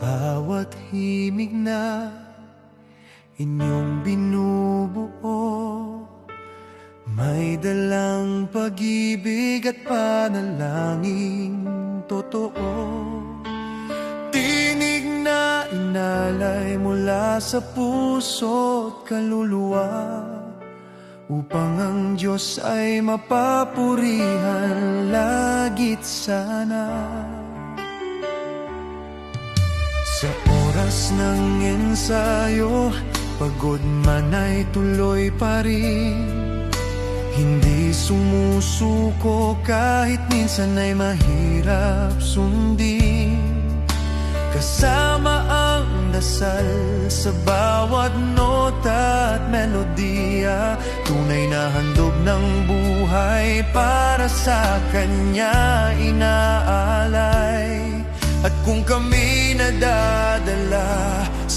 bawat himig na inyong binubuo May dalang pag-ibig at panalangin totoo. Tinig na inalay mula sa puso't kaluluwa Upang ang Diyos ay mapapurihan lagit sana oras ng ensayo Pagod man ay tuloy pa rin. Hindi sumusuko kahit minsan ay mahirap sundin. Kasama ang dasal sa bawat nota at melodiya. Tunay na handog ng buhay para sa kanya inaalay. At kung kami nadadala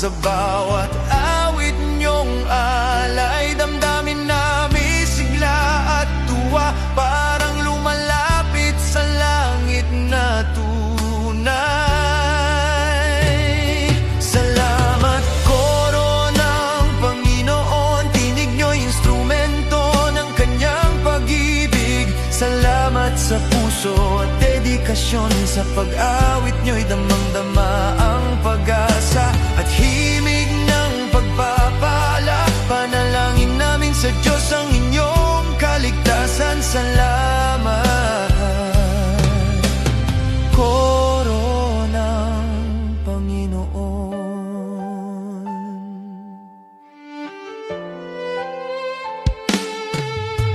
sa bawat awit niyong alay. Damdamin namin sigla at tuwa Parang lumalapit sa langit na tunay. Salamat koro ng Panginoon. Tinig niyo'y instrumento ng kanyang pag-ibig. Salamat sa puso at dedikasyon Sa pag-awit niyo'y damang-dama Salamat. Koro ng Panginoon.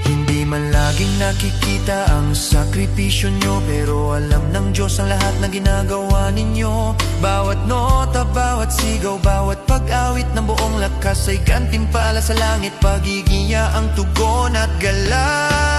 Hindi man laging nakikita ang sakripisyo nyo Pero alam ng Diyos ang lahat na ginagawa ninyo. Bawat nota, bawat sigaw, bawat pag-awit ng buong lakas Ay gantimpala sa langit. Pagigiya ang tugon at galak